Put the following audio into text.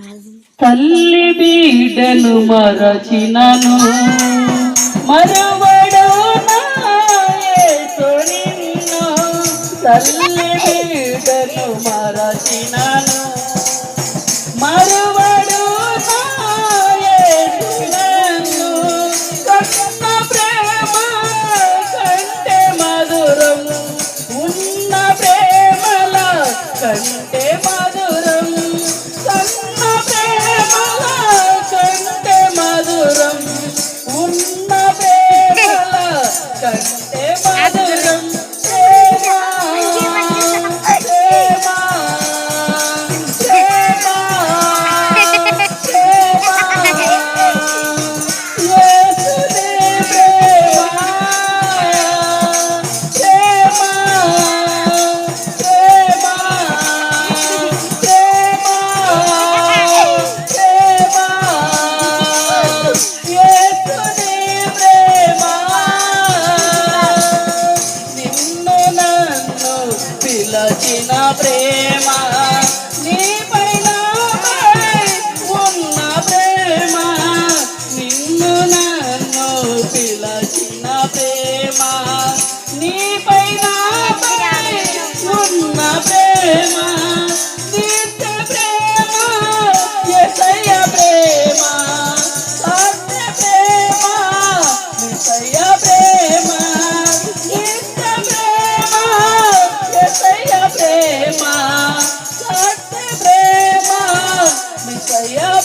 తల్లి బీడను మరచినను. మరవడో తల్లి బీడను మరచినను. మరవడో కృష్ణ ప్రేమ కంటే మధురము ఉన్న ప్రేమల కంటే మధురం.